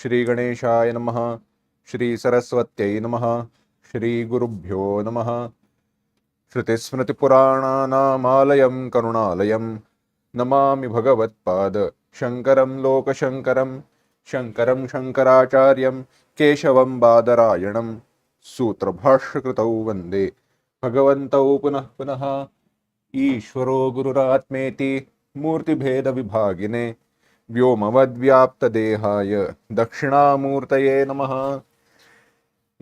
श्रीगणेशाय नमः श्रीसरस्वत्यै नमः श्रीगुरुभ्यो नमः श्रुतिस्मृतिपुराणानामालयं करुणालयं नमामि भगवत्पाद शङ्करं लोकशङ्करं शङ्करं शङ्कराचार्यं केशवं बादरायणं सूत्रभाष्यकृतौ वन्दे भगवन्तौ पुनः पुनः ईश्वरो गुरुरात्मेति मूर्तिभेदविभागिने व्योमवद्व्याप्तदेहाय दक्षिणामूर्तये नमः।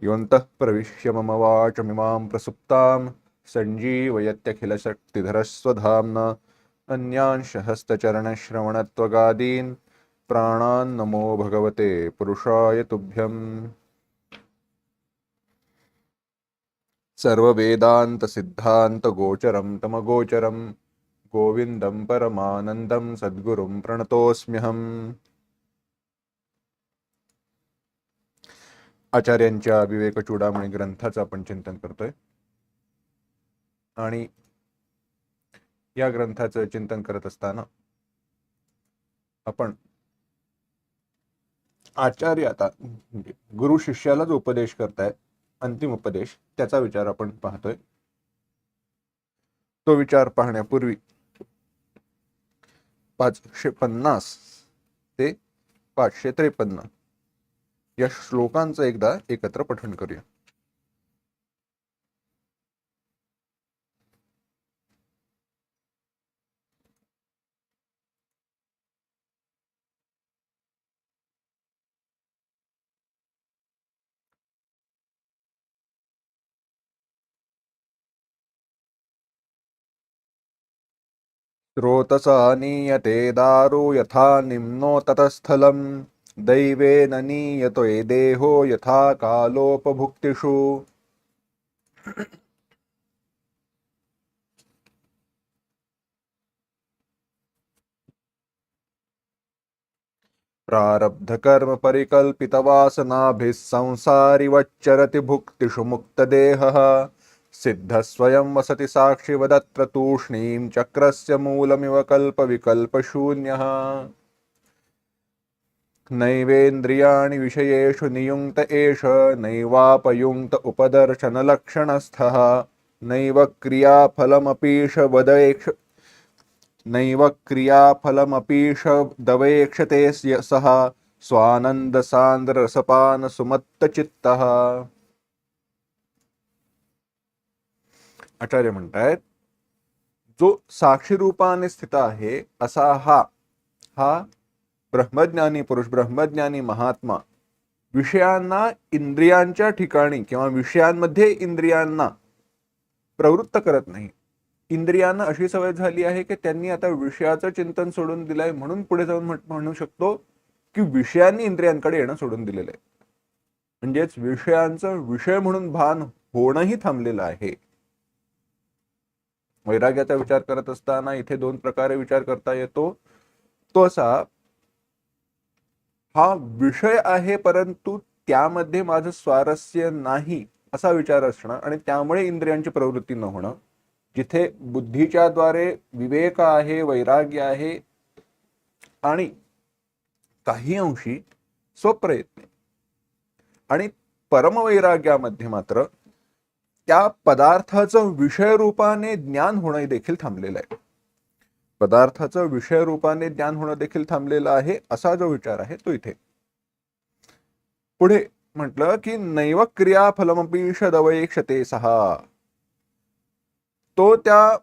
योऽन्तः प्रविश्य मम वाचमिमां प्रसुप्तां सञ्जीवयत्यखिलशक्तिधरस्वधाम्ना अन्यांशहस्तचरणश्रवणत्वगादीन् प्राणान् नमो भगवते पुरुषाय तुभ्यम्। सर्ववेदान्तसिद्धान्तगोचरं तमगोचरं गोविन्दं परमानन्दं सद्गुरुं प्रणतोऽस्म्यहम्। आचार्यांच्या विवेक चुडामणी ग्रंथाचं आपण चिंतन करतोय. आणि या ग्रंथाचं चिंतन करत असताना आपण आचार्य आता म्हणजे गुरु शिष्याला जो उपदेश करतायत अंतिम उपदेश त्याचा विचार आपण पाहतोय. तो विचार पाहण्यापूर्वी पाचशे पन्नास ते पाचशे त्रेपन्न या श्लोकांचं एकदा एकत्र पठण करूया. स्रोतसा नीयते दारो यथा निम्नो ततस्थलम्। दैवेन नीयतो ये देहो यथा कालोपभुक्तिषु। प्रारब्धकर्म परिकल्पितवासनाभिः संसारिवच्चरति भुक्तिषु मुक्तदेहः। सिद्धस्वयं वसति साक्षिवदत्र तूष्णीं चक्रस्य मूलमिव कल्पविकल्पशून्यः। नैवेन्द्रियाणि विषयेषु नियुङ्क्त एष नैवापयुङ्क्त उपदर्शनलक्षणस्थः। नैव क्रियाफलमपीश वदेक्ष नैव क्रियाफलमपीश दवेक्षते सः। स्वानन्दसान्द्ररसपानसुमत्तचित्तः। आचार्य म्हणतायत जो साक्षी रूपाने स्थित आहे असा हा हा ब्रह्मज्ञानी पुरुष ब्रह्मज्ञानी महात्मा विषयांना इंद्रियांच्या ठिकाणी किंवा विषयांमध्ये इंद्रियांना प्रवृत्त करत नाही. इंद्रियांना अशी सवय झाली आहे की त्यांनी आता विषयाचं चिंतन सोडून दिलंय म्हणून पुढे जाऊन म्हणू शकतो की विषयांनी इंद्रियांकडे येणं सोडून दिलेलं आहे. म्हणजेच विषयांचं विषय म्हणून भान होणंही थांबलेलं आहे. वैराग्याचा विचार करत असताना इथे दोन प्रकारे विचार करता येतो. तो असा हा विषय आहे परंतु त्यामध्ये माझं स्वारस्य नाही असा विचार असणं आणि त्यामुळे इंद्रियांची प्रवृत्ती न होणं. जिथे बुद्धीच्या द्वारे विवेक आहे वैराग्य आहे आणि काही अंशी स्वप्रयत्न. आणि परमवैराग्यामध्ये मात्र त्या पदार्थाचं विषय रूपाने ज्ञान होणं देखील थांबलेलं आहे. पदार्थाचं विषय रूपाने ज्ञान होणं देखील थांबलेलं आहे असा जो विचार आहे तो इथे. पुढे म्हटलं की नैव क्रिया फलमपी षदवैक्षते सहा. तो त्या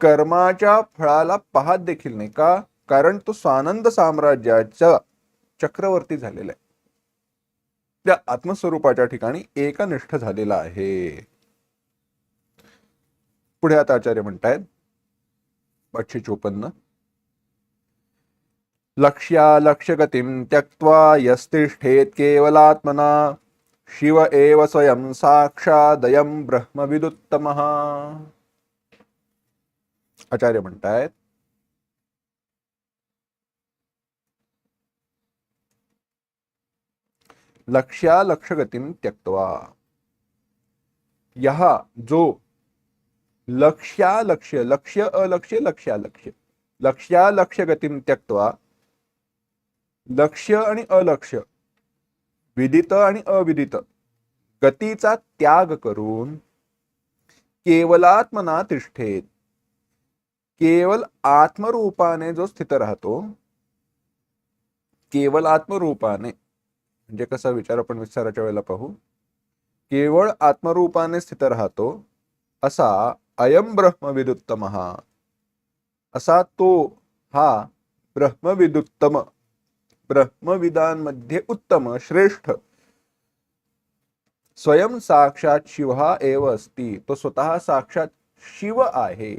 कर्माच्या फळाला पाहत देखील नाही का? कारण तो स्वानंद साम्राज्याचा चक्रवर्ती झालेला आहे. त्या आत्मस्वरूपाच्या ठिकाणी एकनिष्ठ झालेला आहे. पुढे आता आचार्य म्हणतायत पाचशे चोपन्न. लक्ष्या लक्ष्यगतीं त्यक्त्वा यस्तिष्ठेत केवलात्मना शिव एव स्वयं साक्षादयं ब्रह्मविदुत्तमः. आचार्य म्हणतायत लक्ष्या लक्ष्यगतीं त्यक्त्वा। यहा जो लक्ष्या लक्ष्य लक्ष्य अलक्ष्य लक्ष्या लक्ष्य लक्ष्या लक्ष्य गतीं त्यक्त्वा लक्ष्य आणि अलक्ष्य विदित आणि अविदित गतीचा त्याग करून केवलात्मना तिष्ठेत। केवल आत्मरूपाने जो स्थित राहतो केवल आत्मरूपाने म्हणजे कसा विचार आपण विस्ताराच्या वेळेला पाहू? केवळ आत्मरूपाने स्थित राहतो असा अयम ब्रह्मविदुत्तम. हा असा तो हा ब्रह्मविदुत्तम ब्रह्मविदांमध्ये उत्तम श्रेष्ठ. स्वयं साक्षात शिव हा एव असती तो स्वतः साक्षात शिव आहे.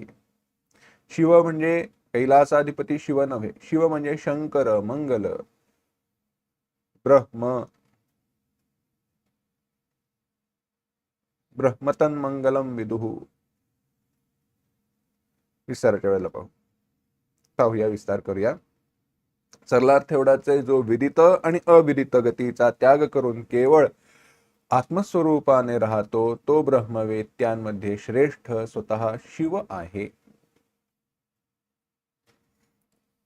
शिव म्हणजे कैलासाधिपती शिव नव्हे शिव म्हणजे शंकर मंगल. ब्रह्म. ब्रह्मतन मंगलम विदुहू विस्ताराच्या वेळेला पाहू. पाहूया विस्तार करूया. सरलार्थ एवढाच आहे जो विदित आणि अविदित गतीचा त्याग करून केवळ आत्मस्वरूपाने राहतो तो ब्रह्मवेत्यांमध्ये श्रेष्ठ स्वतः शिव आहे.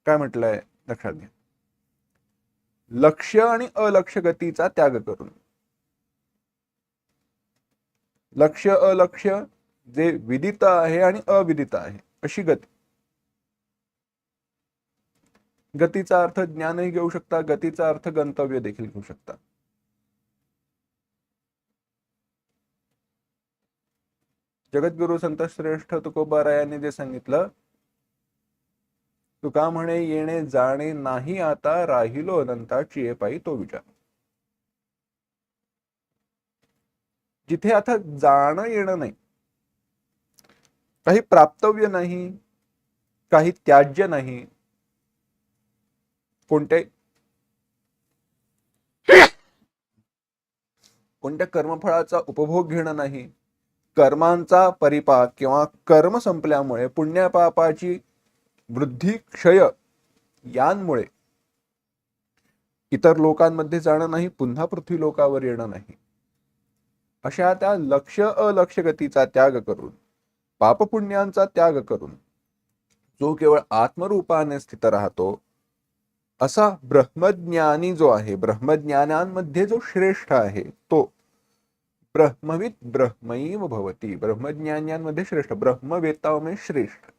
काय म्हटलंय? लक्षात घ्या. लक्ष्य आणि अलक्ष गतीचा त्याग करून. लक्ष्य अलक्ष जे विदित आहे आणि अविदित आहे अशी गती. गतीचा अर्थ ज्ञानही घेऊ शकता गतीचा अर्थ गंतव्य देखील घेऊ शकता. जगद्गुरु संत श्रेष्ठ तुकोबारायांनी जे सांगितलं तुका म्हणे येणे जाणे नाही आता राहिलो अनंताची ये पायी तो विचार. जिथे आता जाणं येणं नाही काही प्राप्तव्य नाही काही त्याज्य नाही कोणते कोणत्या कर्मफळाचा उपभोग घेणं नाही कर्मांचा परिपाक किंवा कर्म संपल्यामुळे पुण्यपापाची वृद्धी क्षय यांमुळे इतर लोकांमध्ये जाणं नाही पुन्हा पृथ्वी लोकावर येणं नाही. अशा त्या लक्ष अलक्ष गतीचा त्याग करून पापपुण्यांचा त्याग करून जो केवळ आत्मरूपाने स्थित राहतो असा ब्रह्मज्ञानी जो आहे ब्रह्मज्ञानांमध्ये जो श्रेष्ठ आहे तो ब्रह्मविद ब्रह्मैव भवती. ब्रह्मज्ञान्यांमध्ये श्रेष्ठ ब्रह्मवेत्तामध्ये श्रेष्ठ.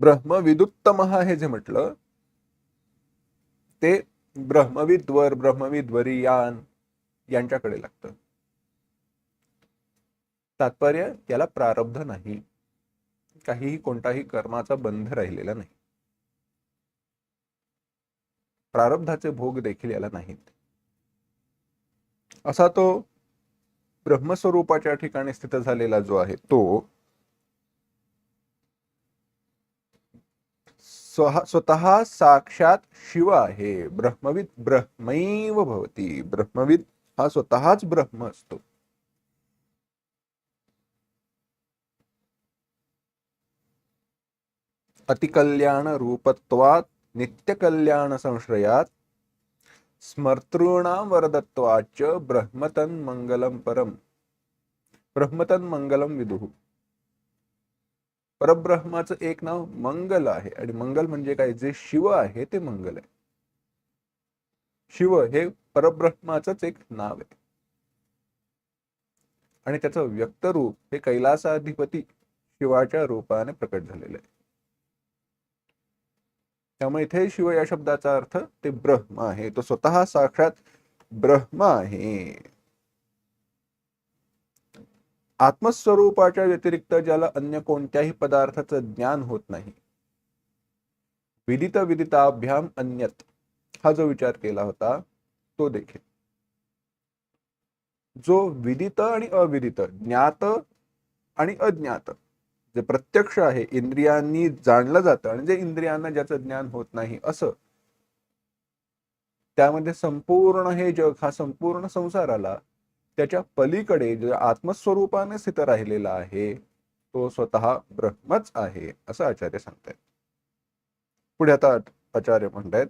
ब्रह्मविदुत्तम हे जे म्हटलं ते ब्रह्मविद्वर ब्रह्मविद्वरी यान यांच्याकडे लागतं. तात्पर्य याला प्रारब्ध नाही. काहीही कोणताही कर्माचा बंध राहिलेला नाही. प्रारब्धाचे भोग देखील याला नाहीत. असा तो ब्रह्मस्वरूपाच्या ठिकाणी स्थित झालेला जो आहे तो स्वः स्वतः साक्षात शिव आहे. ब्रह्मविद ब्रह्मैव भवती. ब्रह्मविद हा स्वतःच ब्रह्म असतो. अतिकल्याण रूपत्वात नित्यकल्याण संश्रयात स्मर्तॄणां वरदत्वाच ब्रह्मतन मंगलम परम। ब्रह्मतन मंगलम विदुः। परब्रह्माचं एक नाव मंगल आहे. आणि मंगल म्हणजे काय? जे शिव आहे ते मंगल आहे. शिव हे परब्रह्माचंच एक नाव आहे. आणि त्याचं व्यक्त रूप हे कैलासाधिपती शिवाच्या रूपाने प्रकट झालेलं आहे. त्यामुळे इथे शिव या शब्दाचा अर्थ ते ब्रह्म आहे. तो स्वतः साक्षात ब्रह्म आहे. आत्मस्वरूपाच्या व्यतिरिक्त ज्याला अन्य कोणत्याही पदार्थाचं ज्ञान होत नाही. विदित विदिताभ्याम अन्यत हा जो विचार केला होता तो देखील. जो विदित आणि अविदित ज्ञात आणि अज्ञात जे प्रत्यक्ष आहे इंद्रियांनी जाणलं जातं आणि जे इंद्रियांना ज्याचं ज्ञान होत नाही असं त्यामध्ये संपूर्ण हे जग हा संपूर्ण संसाराला त्याच्या पलीकडे जे आत्मस्वरूपाने स्थित राहिलेला आहे तो स्वतः ब्रह्मच आहे असं आचार्य सांगतायत. पुढे आता आचार्य म्हणतायत.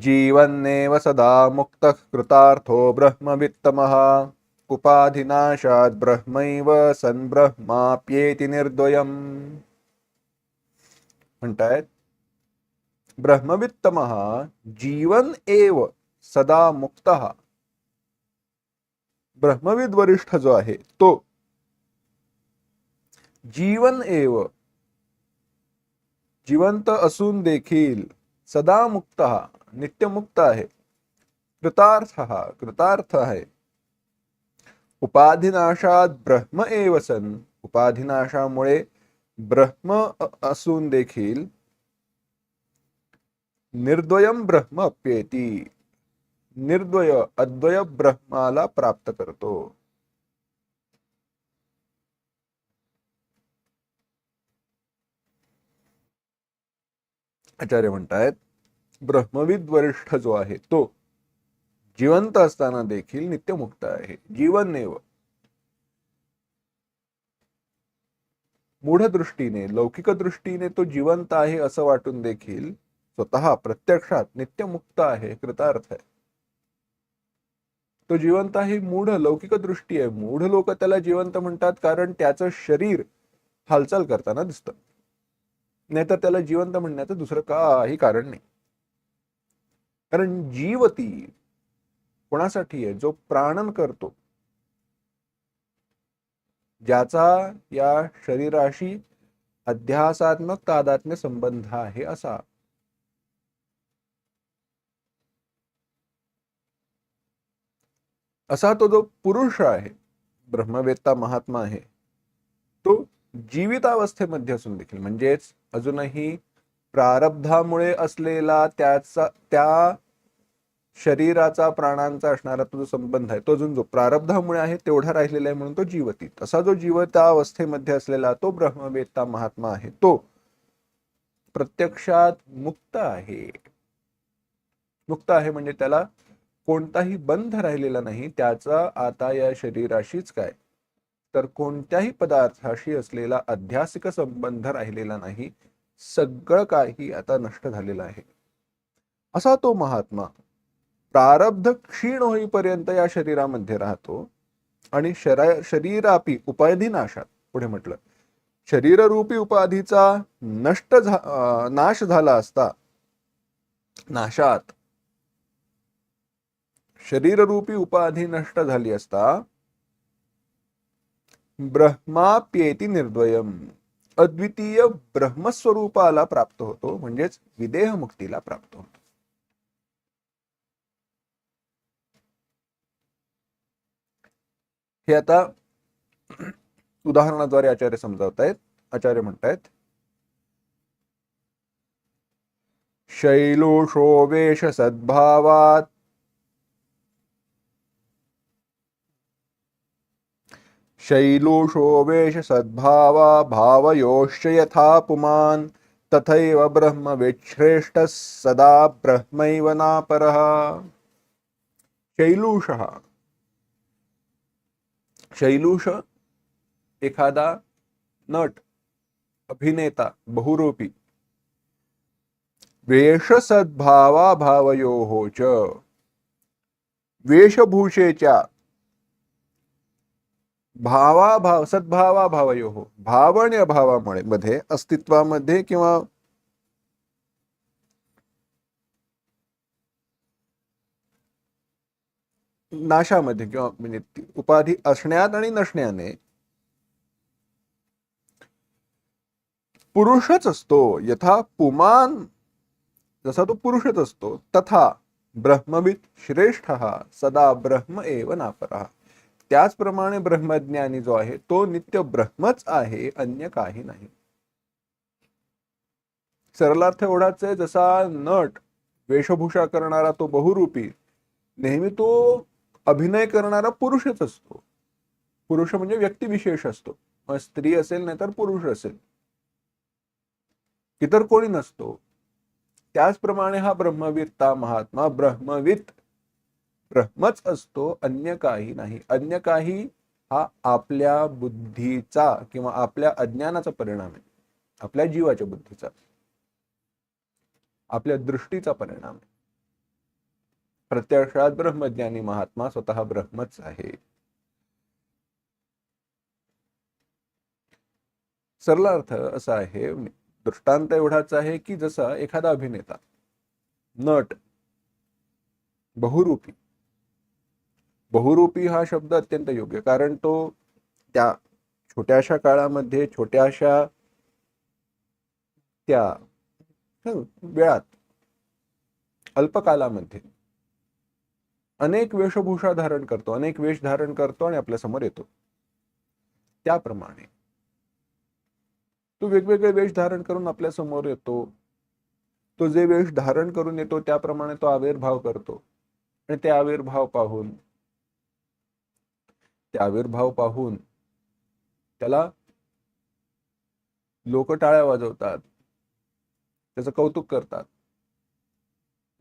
जीवन्नेव सदा मुक्त कृतार्थो ब्रह्मवित्तमः उपाधिनाशात ब्रह्मैव सन् ब्रह्माप्येति निर्द्वयम्. म्हणतायत ब्रह्मवित्तम जीवन एव सदा मुक्त. ब्रह्मविद वरिष्ठ जो आहे तो जीवन एव जिवंत असून देखील सदा मुक्त नित्यमुक्त आहे. कृतार्थ हा कृतार्थ आहे. उपाधिनाशात ब्रह्म एव सन उपाधिनाशामुळे ब्रह्म असून देखील निर्द्वयम ब्रह्म अप्येती. निर्द्वय अद्वय ब्रह्माला प्राप्त करतो. आचार्य म्हणतायत ब्रह्मविद वरिष्ठ जो आहे तो जिवंत असताना देखील नित्यमुक्त आहे. जीवन नेव मूढ दृष्टीने लौकिक दृष्टीने तो जिवंत आहे असं वाटून देखील स्वतः प्रत्यक्षात नित्यमुक्त आहे कृतार्थ आहे. तो जिवंत ही मूढ लौकिक दृष्टी आहे. मूढ लोक त्याला जिवंत म्हणतात कारण त्याचं शरीर हालचाल करताना दिसतं. नाहीतर त्याला जिवंत म्हणण्याचं दुसरं काही कारण नाही. कारण जीवती कोणासाठी आहे? जो प्राणन करतो. ज्याचा या शरीराशी अध्यासात्मक तादात्म्य संबंध आहे असा. असा तो जो पुरुष आहे ब्रह्मवेत्ता महात्मा आहे तो जीवितावस्थेमध्ये असून देखील म्हणजेच अजूनही प्रारब्धामुळे असलेला त्याचा त्या शरीराचा प्राणांचा असणारा तो जो संबंध आहे तो अजून जो प्रारब्धामुळे आहे तेवढा राहिलेला आहे म्हणून तो जीवती तसा जो जीवता अवस्थेमध्ये असलेला तो ब्रह्मवेत्ता महात्मा आहे तो प्रत्यक्षात मुक्त आहे. मुक्त आहे म्हणजे त्याला कोणताही बंध राहिलेला नाही त्याचा आता या शरीराशीच काय? तर कोणत्याही पदार्थाशी असलेला अध्यासिक संबंध राहिलेला नाही सगळं काही आता नष्ट झालेलं आहे. असा तो महात्मा प्रारब्ध क्षीण होईपर्यंत या शरीरामध्ये राहतो आणि शरा शरीरापी उपाधिनाशात पुढे म्हटलं. शरीररूपी उपाधीचा नष्ट झा नाश झाला असता नाशात शरीररूपी उपाधी नष्ट झाली असता ब्रह्माप्येती निर्द्वयम. अद्वितीय ब्रह्मस्वरूपाला प्राप्त होतो म्हणजेच विदेह मुक्तीला प्राप्त होतो. हे आता उदाहरणाद्वारे आचार्य समजावतायत आचार्य म्हणतायत शैलोषो वेश सद्भावात शैलोषो वेश सद्भावा भावयोश्च यथा पुमान् तथैव ब्रह्म विश्रेष्ठः सदा ब्रह्मैव नापरः। शैलूषः। शैलूष एखादा नट अभिनेता बहुरूपी। वेशसद्भावा भावयोः च। वेशभूषेच्या भावाभाव सद्भावाभावयो भाव आणि अभावामुळे मध्ये अस्तित्वामध्ये किंवा नाशामध्ये किंवा म्हणजे उपाधी असण्यात आणि नसण्याने पुरुषच असतो. यथा पुमान जसा तो पुरुषच असतो तथा ब्रह्मविद श्रेष्ठ सदा ब्रह्म एव नापरा. त्याचप्रमाणे ब्रह्मज्ञानी जो आहे तो नित्य ब्रह्मच आहे अन्य काही नाही. सरलार्थ एवढाच आहे जसा नट वेशभूषा करणारा तो बहुरूपी नेहमी तो अभिनय करणारा पुरुषच असतो. पुरुष म्हणजे व्यक्तिविशेष असतो. मग स्त्री असेल नाही तर पुरुष असेल. इतर कोणी नसतो. त्याचप्रमाणे हा ब्रह्मवित्ता महात्मा ब्रह्मवित ब्रह्मच असतो अन्य काही नाही. अन्य काही हा आपल्या बुद्धीचा किंवा आपल्या अज्ञानाचा परिणाम आहे. आपल्या जीवाच्या बुद्धीचा. आपल्या दृष्टीचा परिणाम आहे. प्रत्यक्षात ब्रह्मज्ञानी महात्मा स्वतः ब्रह्मच आहे. सरला अर्थ असा आहे दृष्टांत एवढाच आहे की जसा एखादा अभिनेता नट बहुरूपी बहुरूपी हा शब्द अत्यंत योग्य कारण तो त्या छोट्याशा काळामध्ये छोट्याशा त्या वेळात अल्पकालामध्ये अनेक वेशभूषा धारण करतो अनेक वेश धारण करतो आणि आपल्यासमोर येतो. त्याप्रमाणे तो वेगवेगळे वेश धारण करून आपल्यासमोर येतो. तो जे वेश धारण करून येतो त्याप्रमाणे तो आविर्भाव करतो. आणि ते आविर्भाव पाहून ते आविर्भाव पाहून त्याला लोक टाळ्या वाजवतात त्याचं कौतुक करतात.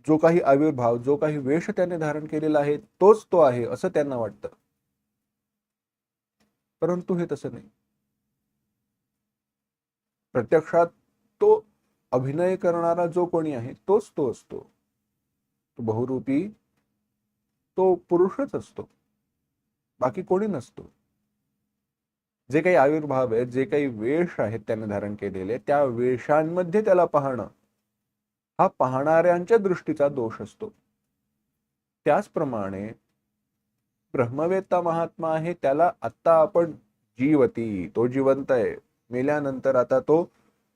जो काही आविर्भाव जो काही वेश त्याने धारण केलेला आहे तोच तो आहे असं त्यांना वाटतं. परंतु हे तसं नाही. प्रत्यक्षात तो अभिनय करणारा जो कोणी आहे तोच तो असतो. तो बहुरूपी तो पुरुषच असतो. बाकी कोणी नसतो. जे काही आविर्भाव आहेत जे काही वेश आहेत त्याने धारण केलेले त्या वेशांमध्ये त्याला पाहणं हा पाहणाऱ्यांच्या दृष्टीचा दोष असतो. त्याचप्रमाणे ब्रह्मवेत्ता महात्मा आहे त्याला आता आपण जीवती तो जिवंत आहे मेल्यानंतर आता तो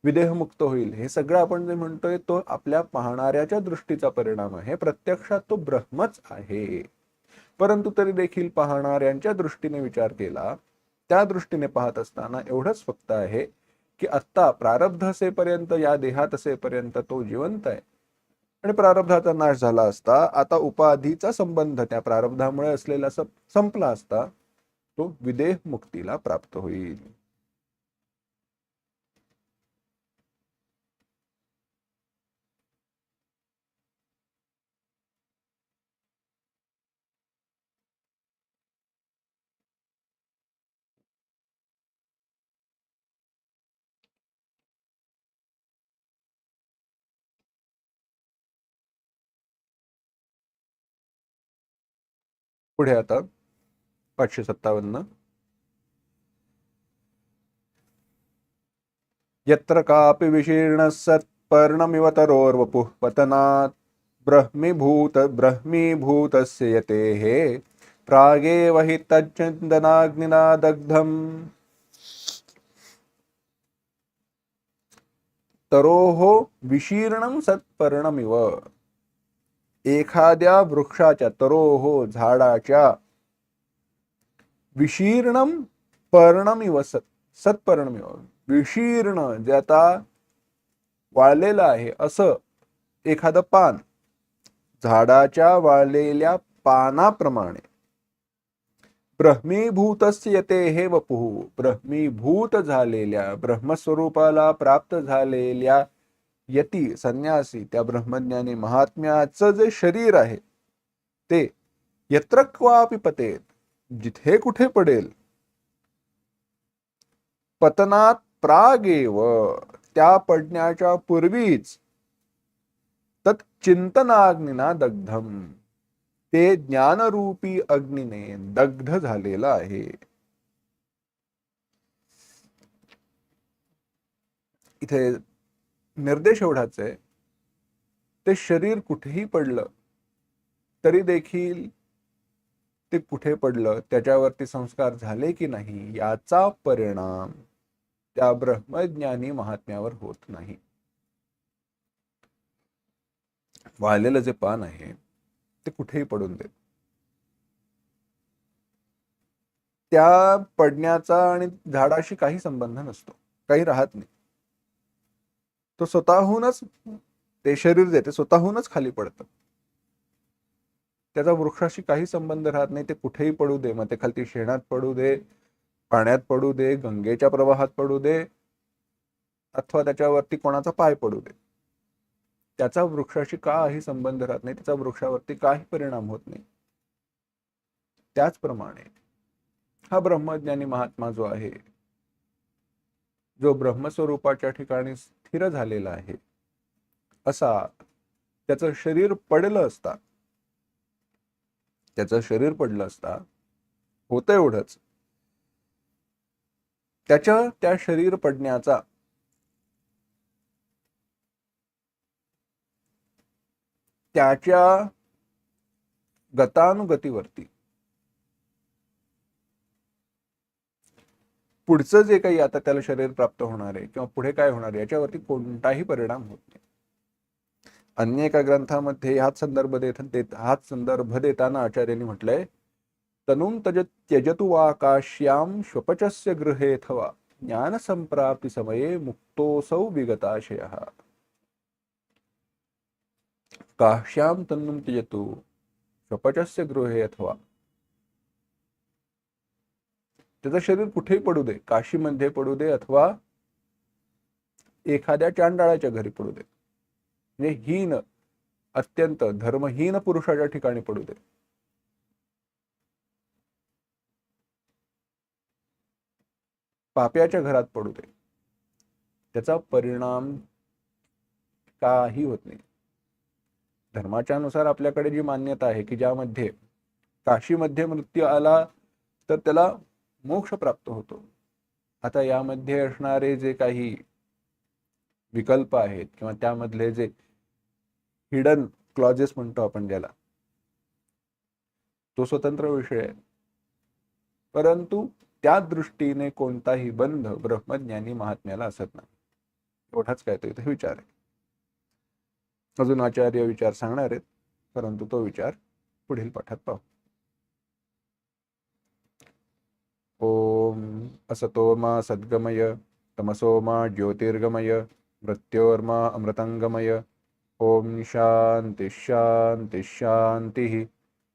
विदेहमुक्त होईल हे सगळं आपण जे म्हणतोय तो आपल्या पाहणाऱ्याच्या दृष्टीचा परिणाम आहे. प्रत्यक्षात तो ब्रह्मच आहे. परंतु तरी देखील पाहणाऱ्यांच्या दृष्टीने विचार केला त्या दृष्टीने पाहत असताना एवढंच फक्त आहे की आत्ता प्रारब्ध असेपर्यंत या देहात असेपर्यंत तो जिवंत आहे. आणि प्रारब्धाचा नाश झाला असता आता उपाधीचा संबंध त्या प्रारब्धामुळे असलेला संपला असता तो विदेह मुक्तीला प्राप्त होईल. पुढे आता पाचशे सत्तावन्न. यत्र कापि विशीर्ण सत्पर्णमिव तरोर्वपुः पतनात् ब्रह्मीभूत ब्रह्मीभूतस्य यतेः प्रागेव हि तच्चन्दनाग्निना दग्धम् तरोः विशीर्णं सत्पर्णमिव। एखाद्या वृक्षाच्या तरोह झाडाच्या विशीर्णम पर्णमिव सत सत्पर्णमिव. विशीर्ण जे आता वाळलेलं आहे असं एखादं पान. झाडाच्या वाळलेल्या पानाप्रमाणे. ब्रह्मीभूतस्य येते हे वपुः. ब्रह्मीभूत झालेल्या ब्रह्मस्वरूपाला प्राप्त झालेल्या यती संन्यासी त्या ब्रह्मज्ञानी महात्म्याचं जे शरीर आहे ते यत्र क्वापि पतेत जिथे कुठे पडेल. पतनात प्रागेव त्या पडण्याच्या पूर्वीच तत् चिंतनाग्निना दग्धम ते ज्ञानरूपी अग्निने दग्ध झालेलं आहे. इथे निर्देश एवढाच आहे. ते शरीर कुठेही पडलं तरी देखील ते कुठे पडलं त्याच्यावरती संस्कार झाले की नाही याचा परिणाम त्या ब्रह्मज्ञानी महात्म्यावर होत नाही. वाळलेलं जे पान आहे ते कुठेही पडून देत. त्या पडण्याचा आणि झाडाशी काही संबंध नसतो काही राहत नाही. तो स्वतःहूनच ते शरीर जे ते स्वतःहूनच खाली पडतं. त्याचा वृक्षाशी काही संबंध राहत नाही ते कुठेही पडू दे. मग ते खालती शेणात पडू दे पाण्यात पडू दे गंगेच्या प्रवाहात पडू दे अथवा त्याच्यावरती कोणाचा पाय पडू दे. त्याचा वृक्षाशी काही संबंध राहत नाही त्याचा वृक्षावरती काही परिणाम होत नाही. त्याचप्रमाणे हा ब्रह्मज्ञानी महात्मा जो आहे जो ब्रह्मस्वरूपाच्या ठिकाणी स्थिर झालेला आहे असा त्याचं शरीर पडलं असता त्याचं शरीर पडलं असता होतं एवढंच. त्याच्या त्या शरीर पडण्याचा त्याच्या गतानुगतीवरती पुढचं जे काही आता त्याला शरीर प्राप्त होणार आहे किंवा पुढे काय होणार आहे याच्यावरती कोणताही परिणाम होत नाही. अन्य एका ग्रंथामध्ये हाच संदर्भ देत देत- हाच संदर्भ देताना आचार्यांनी म्हटलंय तनुम तज त्यजतु वा काश्याम श्वपचस्य गृहेथवा ज्ञान संप्राप्ती समये मुक्तोसौ विगताशय. काश्याम तन्नुम त्यजतु श्वपचस्य गृहे अथवा त्याचं शरीर कुठेही पडू दे. काशीमध्ये पडू दे अथवा एखाद्या चांडाळाच्या घरी पडू दे. म्हणजे हीन अत्यंत धर्महीन पुरुषाच्या ठिकाणी पडू दे. पाप्याच्या घरात पडू दे. त्याचा परिणाम काही होत नाही. धर्माच्या नुसार आपल्याकडे जी मान्यता आहे की ज्यामध्ये काशीमध्ये मृत्यू आला तर त्याला मोक्ष प्राप्त होतो. आता यामध्ये असणारे जे काही विकल्प आहेत किंवा त्यामधले जे हिडन क्लॉजेस म्हणतो आपण ज्याला तो स्वतंत्र विषय आहे. परंतु त्या दृष्टीने कोणताही बंध ब्रह्मज्ञानी महात्म्याला असत नाही. एवढाच काय तो इथे विचार आहे. अजून आचार्य विचार सांगणार आहेत परंतु तो विचार पुढील पाठात पाहू. ओम असतोमा सद्गमय तमसोमा ज्योतिर्गमय मृत्योर्मा अमृतंगमय। ओम शांती शांती शांती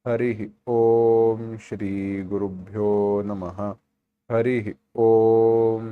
हरि ओम श्री गुरुभ्यो नमः। हरि ओम